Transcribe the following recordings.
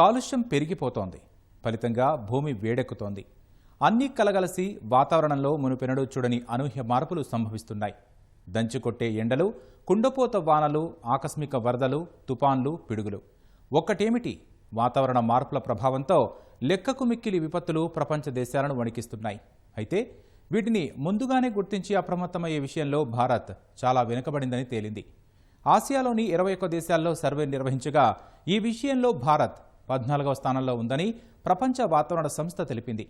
కాలుష్యం పెరిగిపోతోంది. ఫలితంగా భూమి వేడెక్కుతోంది. అన్నీ కలగలసి వాతావరణంలో మునుపెనడు చూడని అనూహ్య మార్పులు సంభవిస్తున్నాయి. దంచుకొట్టే ఎండలు కుండపోత వానలు ఆకస్మిక వరదలు తుపాన్లు పిడుగులు. ఒక్కటేమిటి? వాతావరణ మార్పుల ప్రభావంతో లెక్కకు మిక్కిలి విపత్తులు ప్రపంచ దేశాలను వణికిస్తున్నాయి. అయితే వీటిని ముందుగానే గుర్తించి అప్రమత్తమయ్యే విషయంలో భారత్ చాలా వెనుకబడిందని తేలింది. ఆసియాలోని ఇరవై ఒక్క దేశాల్లో సర్వే నిర్వహించగా ఈ విషయంలో భారత్ పద్నాలుగవ స్థానంలో ఉందని ప్రపంచ వాతావరణ సంస్థ తెలిపింది.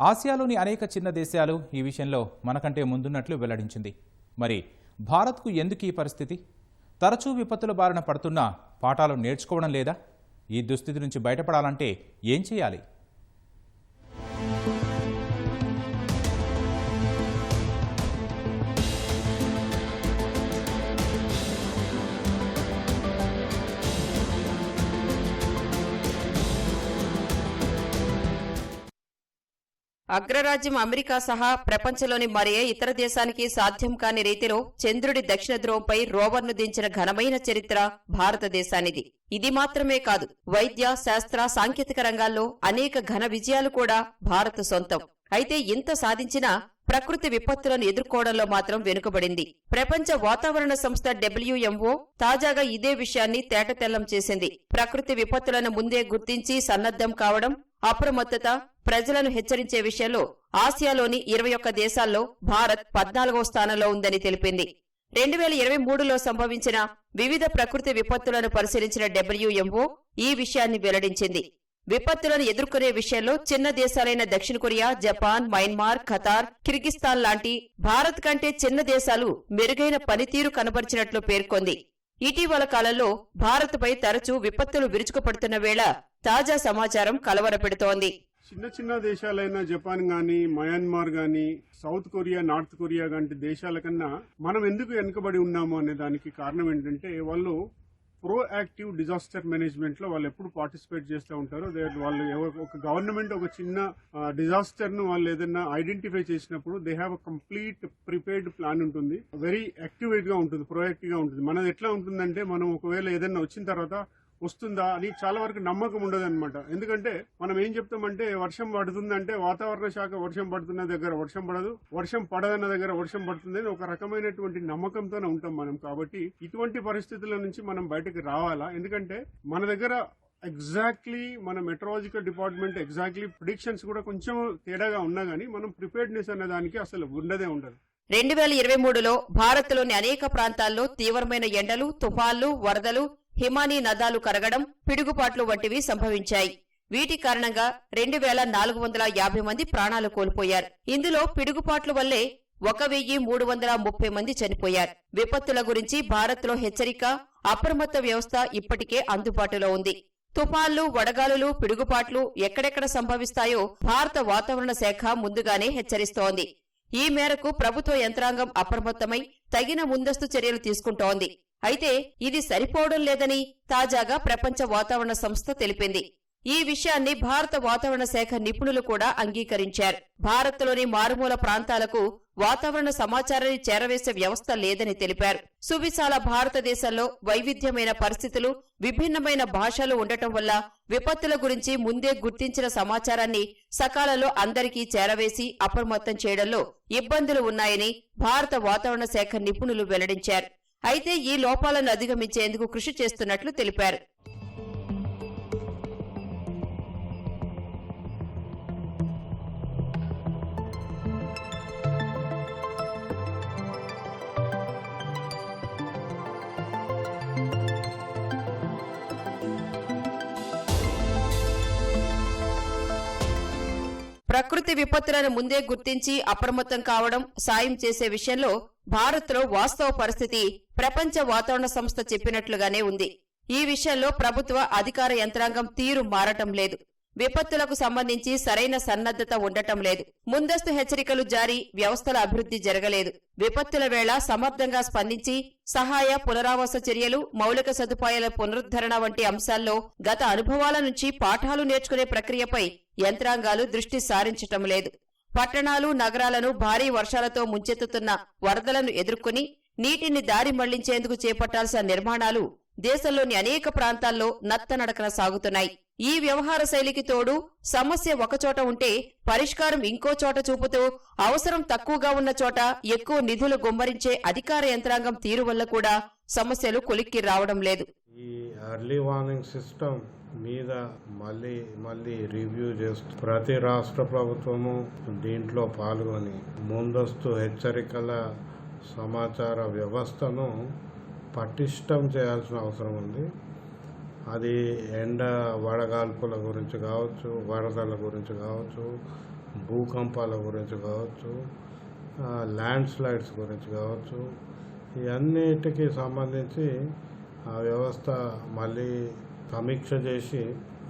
ఆసియాలోని అనేక చిన్న దేశాలు ఈ విషయంలో మనకంటే ముందున్నట్లు వెల్లడించింది. మరి భారత్కు ఎందుకు ఈ పరిస్థితి? తరచూ విపత్తుల బారిన పడుతున్నా పాఠాలు నేర్చుకోవడం లేదా? ఈ దుస్థితి నుంచి బయటపడాలంటే ఏం చేయాలి? అగ్రరాజ్యం అమెరికా సహా ప్రపంచంలోని మరే ఇతర దేశానికి సాధ్యం కాని రీతిలో చంద్రుడి దక్షిణ ధ్రువంపై రోవర్ను దించిన ఘనమైన చరిత్ర భారతదేశానిది. ఇది మాత్రమే కాదు వైద్య శాస్త్ర సాంకేతిక రంగాల్లో అనేక ఘన విజయాలు కూడా భారత సొంతం. అయితే ఇంత సాధించినా ప్రకృతి విపత్తులను ఎదుర్కోవడంలో మాత్రం వెనుకబడింది. ప్రపంచ వాతావరణ సంస్థ డబ్ల్యూఎంఓ తాజాగా ఇదే విషయాన్ని తేటతెల్లం చేసింది. ప్రకృతి విపత్తులను ముందే గుర్తించి సన్నద్ధం కావడం అప్రమత్తత ప్రజలను హెచ్చరించే విషయంలో ఆసియాలోని ఇరవై ఒక్క దేశాల్లో భారత్ పద్నాలుగో స్థానంలో ఉందని తెలిపింది. రెండు వేల ఇరవై మూడులో సంభవించిన వివిధ ప్రకృతి విపత్తులను పరిశీలించిన డబ్ల్యూఎంఓ ఈ విషయాన్ని వెల్లడించింది. విపత్తులను ఎదుర్కొనే విషయంలో చిన్న దేశాలైన దక్షిణ Korea Japan Myanmar Qatar Kyrgyzstan లాంటి భారత్ కంటే చిన్న దేశాలు మెరుగైన పనితీరు కనబరిచినట్లు పేర్కొంది. ఇటీవల కాలంలో భారత్పై తరచూ విపత్తులు విరుచుకుపడుతున్న వేళ తాజా సమాచారం కలవరపెడుతోంది. చిన్న చిన్న దేశాలైన జపాన్ గాని మయన్మార్ గాని సౌత్ కొరియా నార్త్ కొరియా వంటి దేశాల కన్నా మనం ఎందుకు వెనుకబడి ఉన్నాము అనే దానికి కారణం ఏంటంటే వాళ్ళు ప్రో యాక్టివ్ డిజాస్టర్ మేనేజ్మెంట్లో వాళ్ళు ఎప్పుడు పార్టిసిపేట్ చేస్తూ ఉంటారు. వాళ్ళు ఒక గవర్నమెంట్ ఒక చిన్న డిజాస్టర్ను వాళ్ళు ఏదైనా ఐడెంటిఫై చేసినప్పుడు they have a complete prepared plan ఉంటుంది. వెరీ యాక్టివేట్గా ఉంటుంది ప్రోయాక్టివ్గా ఉంటుంది. మనది ఎట్లా ఉంటుందంటే మనం ఒకవేళ ఏదైనా వచ్చిన తర్వాత వస్తుందా అని చాలా వరకు నమ్మకం ఉండదన్నమాట. ఎందుకంటే మనం ఏం చెప్తామంటే వర్షం పడుతుందంటే వాతావరణ శాఖ వర్షం పడుతున్న దగ్గర వర్షం పడదు. వర్షం పడదన్న దగ్గర వర్షం పడుతుంది ఒక రకమైనటువంటి నమ్మకంతోనే ఉంటాం మనం. కాబట్టి ఇటువంటి పరిస్థితుల నుంచి మనం బయటకు రావాలా? ఎందుకంటే మన దగ్గర ఎగ్జాక్ట్లీ మన మెట్రాలజికల్ డిపార్ట్మెంట్ ఎగ్జాక్ట్లీ ప్రిడిక్షన్స్ కూడా కొంచెం తేడాగా ఉన్నా గానీ మనం ప్రిపేర్డ్నెస్ అనే దానికి అసలు ఉండదే ఉండదు. రెండు వేల ఇరవై మూడులో భారత్లోని అనేక ప్రాంతాల్లో తీవ్రమైన ఎండలు తుఫాన్లు వరదలు హిమానీ నదాలు కరగడం పిడుగుపాట్లు వంటివి సంభవించాయి. వీటి కారణంగా రెండు వేల నాలుగు వందల యాభై మంది ప్రాణాలు కోల్పోయారు. ఇందులో పిడుగుపాట్ల వల్లే ఒక వెయ్యి మూడు వందల ముప్పై మంది చనిపోయారు. విపత్తుల గురించి భారత్లో హెచ్చరిక అప్రమత్త వ్యవస్థ ఇప్పటికే అందుబాటులో ఉంది. తుఫాన్లు వడగాలులు పిడుగుపాట్లు ఎక్కడెక్కడ సంభవిస్తాయో భారత వాతావరణ శాఖ ముందుగానే హెచ్చరిస్తోంది. ఈ మేరకు ప్రభుత్వ యంత్రాంగం అప్రమత్తమై తగిన ముందస్తు చర్యలు తీసుకుంటోంది. అయితే ఇది సరిపోవడం లేదని తాజాగా ప్రపంచ వాతావరణ సంస్థ తెలిపింది. ఈ విషయాన్ని భారత వాతావరణ శాఖ నిపుణులు కూడా అంగీకరించారు. భారత్లోని మారుమూల ప్రాంతాలకు వాతావరణ సమాచారాన్ని చేరవేసే వ్యవస్థ లేదని తెలిపారు. సువిశాల భారతదేశంలో వైవిధ్యమైన పరిస్థితులు విభిన్నమైన భాషలు ఉండటం వల్ల విపత్తుల గురించి ముందే గుర్తించిన సమాచారాన్ని సకాలంలో అందరికీ చేరవేసి అప్రమత్తం చేయడంలో ఇబ్బందులు ఉన్నాయని భారత వాతావరణ శాఖ నిపుణులు వెల్లడించారు. అయితే ఈ లోపాలను అధిగమించేందుకు కృషి చేస్తున్నట్లు తెలిపారు. ప్రకృతి విపత్తులను ముందే గుర్తించి అప్రమత్తం కావడం సాయం చేసే విషయంలో భారత్లో వాస్తవ పరిస్థితి ప్రపంచ వాతావరణ సంస్థ చెప్పినట్లుగానే ఉంది. ఈ విషయంలో ప్రభుత్వ అధికార యంత్రాంగం తీరు మారటం లేదు. విపత్తులకు సంబంధించి సరైన సన్నద్ధత ఉండటం లేదు. ముందస్తు హెచ్చరికలు జారీ వ్యవస్థల అభివృద్ధి జరగలేదు. విపత్తుల వేళ సమర్థంగా స్పందించి సహాయ పునరావాస చర్యలు మౌలిక సదుపాయాల పునరుద్ధరణ వంటి అంశాల్లో గత అనుభవాల నుంచి పాఠాలు నేర్చుకునే ప్రక్రియపై యంత్రాంగాలు దృష్టి సారించటం లేదు. పట్టణాలు నగరాలను భారీ వర్షాలతో ముంచెత్తుతున్న వరదలను ఎదుర్కొని నీటిని దారి మళ్ళించేందుకు చేపట్టాల్సిన నిర్మాణాలు దేశంలోని అనేక ప్రాంతాల్లో నత్తనడకన సాగుతున్నాయి. ఈ వ్యవహార శైలికి తోడు సమస్య ఒకచోట ఉంటే పరిష్కారం ఇంకో చోట చూపుతూ అవసరం తక్కువగా ఉన్న చోట ఎక్కువ నిధులు గుమ్మరించే అధికార యంత్రాంగం తీరు వల్ల కూడా సమస్యలు కొలిక్కి రావడం లేదు. ఈ ఎర్లీ వార్నింగ్ సిస్టమ్ మీద మళ్ళీ మళ్ళీ రివ్యూ చేస్తూ ప్రతి రాష్ట్ర ప్రభుత్వము దీంట్లో పాల్గొని ముందస్తు హెచ్చరికల సమాచార వ్యవస్థను పటిష్టం చేయాల్సిన అవసరం ఉంది. అది ఎండ వడగాల్పుల గురించి కావచ్చు వరదల గురించి కావచ్చు భూకంపాల గురించి కావచ్చు ల్యాండ్ స్లైడ్స్ గురించి కావచ్చు ఇవన్నిటికి సంబంధించి ఆ వ్యవస్థ మళ్ళీ సమీక్ష చేసి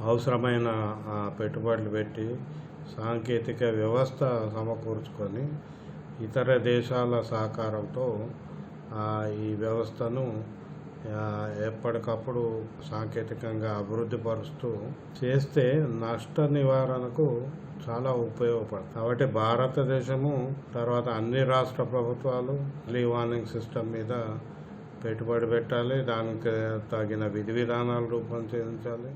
అవసరమైన పెట్టుబడులు పెట్టి సాంకేతిక వ్యవస్థ సమకూర్చుకొని ఇతర దేశాల సహకారంతో ఈ వ్యవస్థను ఎప్పటికప్పుడు సాంకేతికంగా అభివృద్ధి పరుస్తూ చేస్తే నష్ట నివారణకు చాలా ఉపయోగపడుతుంది కాబట్టి భారతదేశము తర్వాత అన్ని రాష్ట్ర ప్రభుత్వాలు ఎర్లీ వార్నింగ్ సిస్టమ్ మీద పెట్టుబడి పెట్టాలి. దానికి తగిన విధి విధానాలు రూపొందించాలి.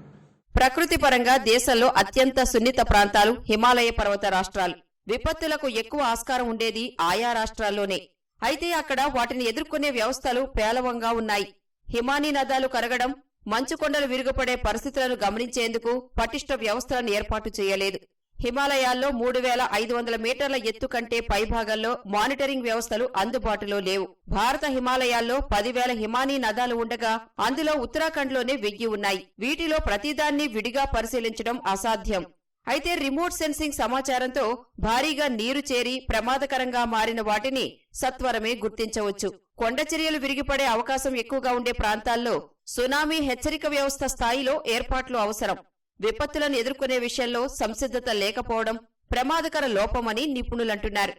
ప్రకృతి పరంగా దేశంలో అత్యంత సున్నిత ప్రాంతాలు హిమాలయ పర్వత రాష్ట్రాలు. విపత్తులకు ఎక్కువ ఆస్కారం ఉండేది ఆయా రాష్ట్రాల్లోనే. అయితే అక్కడ వాటిని ఎదుర్కొనే వ్యవస్థలు పేలవంగా ఉన్నాయి. హిమానీ నదాలు కరగడం మంచు కొండలు విరుగుపడే పరిస్థితులను గమనించేందుకు పటిష్ట వ్యవస్థలను ఏర్పాటు చేయలేదు. హిమాలయాల్లో మూడు వేల ఐదు వందల మీటర్ల ఎత్తు కంటే పైభాగంలో మానిటరింగ్ వ్యవస్థలు అందుబాటులో లేవు. భారత హిమాలయాల్లో పదివేల హిమానీ నదాలు ఉండగా అందులో ఉత్తరాఖండ్లోనే వెయ్యి ఉన్నాయి. వీటిలో ప్రతిదాన్ని విడిగా పరిశీలించడం అసాధ్యం. అయితే రిమోట్ సెన్సింగ్ సమాచారంతో భారీగా నీరు చేరి ప్రమాదకరంగా మారిన వాటిని సత్వరమే గుర్తించవచ్చు. కొండచర్యలు విరిగిపడే అవకాశం ఎక్కువగా ఉండే ప్రాంతాల్లో సునామీ హెచ్చరిక వ్యవస్థ స్థాయిలో ఏర్పాట్లు అవసరం. విపత్తులను ఎదుర్కొనే విషయంలో సంసిద్ధత లేకపోవడం ప్రమాదకర లోపమని నిపుణులంటున్నారు.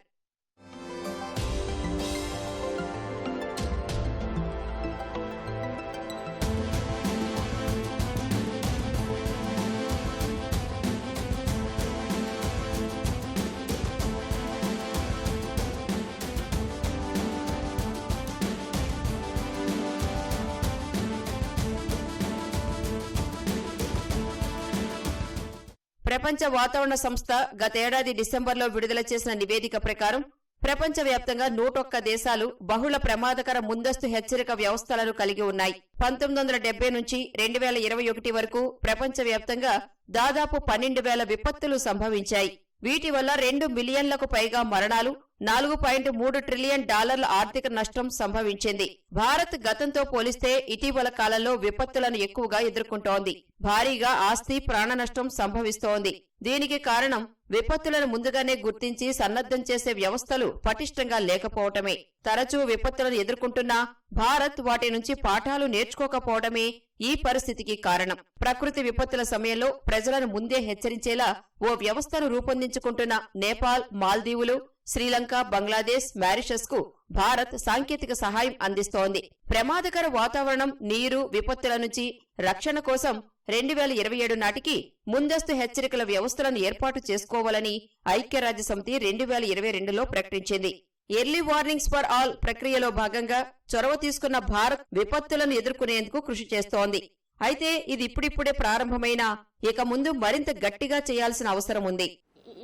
ప్రపంచ వాతావరణ సంస్థ గతేడాది డిసెంబర్లో విడుదల చేసిన నివేదిక ప్రకారం ప్రపంచవ్యాప్తంగా నూటొక్క దేశాలు బహుళ ప్రమాదకర ముందస్తు హెచ్చరిక వ్యవస్థలను కలిగి ఉన్నాయి. పంతొమ్మిది వందల డెబ్బై నుంచి రెండు వేల ఇరవై ఒకటి వరకు ప్రపంచవ్యాప్తంగా దాదాపు పన్నెండు వేల విపత్తులు సంభవించాయి. వీటి వల్ల రెండు మిలియన్లకు పైగా మరణాలు నాలుగు పాయింట్ మూడు ట్రిలియన్ డాలర్ల ఆర్థిక నష్టం సంభవించింది. భారత్ గతంతో పోలిస్తే ఇటీవల కాలంలో విపత్తులను ఎక్కువగా ఎదుర్కొంటోంది. భారీగా ఆస్తి ప్రాణ నష్టం సంభవిస్తోంది. దీనికి కారణం విపత్తులను ముందుగానే గుర్తించి సన్నద్ధం చేసే వ్యవస్థలు పటిష్టంగా లేకపోవటమే. తరచూ విపత్తులను ఎదుర్కొంటున్నా భారత్ వాటి నుంచి పాఠాలు నేర్చుకోకపోవడమే ఈ పరిస్థితికి కారణం. ప్రకృతి విపత్తుల సమయంలో ప్రజలను ముందే హెచ్చరించేలా ఓ వ్యవస్థను రూపొందించుకుంటున్న నేపాల్ మాల్దీవులు శ్రీలంక బంగ్లాదేశ్ మారిషస్కు భారత్ సాంకేతిక సహాయం అందిస్తోంది. ప్రమాదకర వాతావరణం నీరు విపత్తుల నుంచి రక్షణ కోసం రెండు వేల ఇరవై ఏడు నాటికి ముందస్తు హెచ్చరికల వ్యవస్థలను ఏర్పాటు చేసుకోవాలని ఐక్యరాజ్య సమితి రెండు వేల ఇరవై రెండులో ప్రకటించింది. ఎర్లీ వార్నింగ్స్ ఫర్ ఆల్ ప్రక్రియలో భాగంగా చొరవ తీసుకున్న భారత్ విపత్తులను ఎదుర్కొనేందుకు కృషి చేస్తోంది. అయితే ఇది ఇప్పుడిప్పుడే ప్రారంభమైనా ఇక ముందు మరింత గట్టిగా చేయాల్సిన అవసరం ఉంది.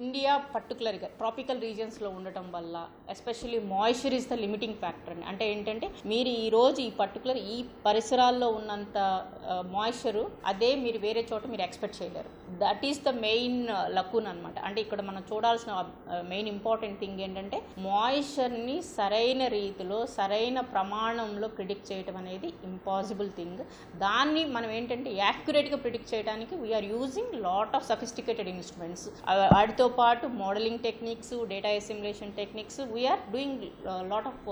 ఇండియా పర్టికులర్గా ట్రాపికల్ రీజియన్స్లో ఉండటం వల్ల especially moisture is the limiting factor అని. అంటే ఏంటంటే మీరు ఈ రోజు ఈ పర్టికులర్ ఈ పరిసరాల్లో ఉన్నంత మాయిశ్చరు అదే మీరు వేరే చోట మీరు ఎక్స్పెక్ట్ చేయలేరు. That is the main lacuna అనమాట అంటే ఇక్కడ మనం చూడాల్సిన మెయిన్ ఇంపార్టెంట్ థింగ్ ఏంటంటే మాయిశ్చర్ని సరైన రీతిలో సరైన ప్రమాణంలో ప్రిడిక్ట్ చేయడం అనేది ఇంపాసిబుల్ థింగ్ దాన్ని మనం ఏంటంటే యాక్యురేట్గా ప్రిడిక్ట్ చేయడానికి we're using lot of sophisticated instruments వాటితో పాటు modelling techniques data assimilation techniques we're doing lot of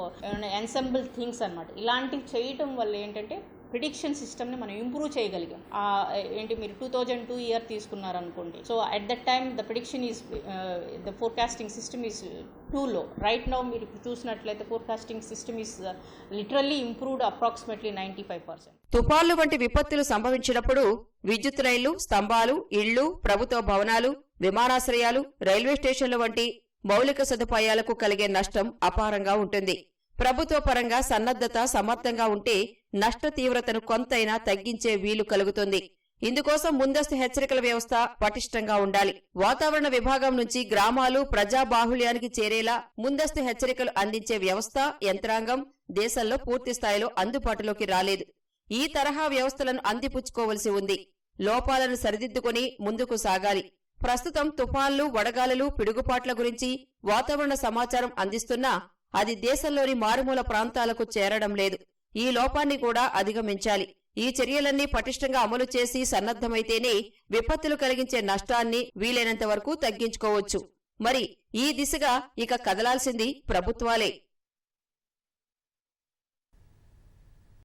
ensemble things అనమాట ఇలాంటివి చేయటం వల్ల ఏంటంటే ప్రిడిక్షన్ సిస్టమ్ని మనం ఇంప్రూవ్ చేయగలిగాం. ఆ, ఏంటి మీరు two thousand two year తీసుకున్నారనుకోండి. So at that time the prediction is the forecasting system is too low right now మీరు చూసినట్లయితే forecasting system is literally improved approximately ninety five percent తుఫాన్లు వంటి విపత్తులు సంభవించినప్పుడు విద్యుత్ రైళ్ళు స్తంభాలు ఇళ్ళు ప్రభుత్వ భవనాలు విమానాశ్రయాలు రైల్వే స్టేషన్లు వంటి మౌలిక సదుపాయాలకు కలిగే నష్టం అపారంగా ఉంటుంది. ప్రభుత్వ పరంగా సన్నద్ధత సమర్థంగా ఉంటే నష్ట తీవ్రతను కొంతైనా తగ్గించే వీలు కలుగుతుంది. ఇందుకోసం ముందస్తు హెచ్చరికల వ్యవస్థ పటిష్టంగా ఉండాలి. వాతావరణ విభాగం నుంచి గ్రామాలు ప్రజా బాహుళ్యానికి చేరేలా ముందస్తు హెచ్చరికలు అందించే వ్యవస్థ యంత్రాంగం దేశంలో పూర్తి స్థాయిలో అందుబాటులోకి రాలేదు. ఈ తరహా వ్యవస్థలను అందిపుచ్చుకోవలసి ఉంది. లోపాలను సరిదిద్దుకుని ముందుకు సాగాలి. ప్రస్తుతం తుఫాన్లు వడగాలులు పిడుగుపాట్ల గురించి వాతావరణ సమాచారం అందిస్తున్నా అది దేశంలోని మారుమూల ప్రాంతాలకు చేరడం లేదు. ఈ లోపాన్ని కూడా అధిగమించాలి. ఈ చర్యలన్నీ పటిష్టంగా అమలు చేసి సన్నద్ధమైతేనే విపత్తులు కలిగించే నష్టాన్ని వీలైనంత వరకు తగ్గించుకోవచ్చు. మరి ఈ దిశగా ఇక కదలాల్సింది ప్రభుత్వాలే.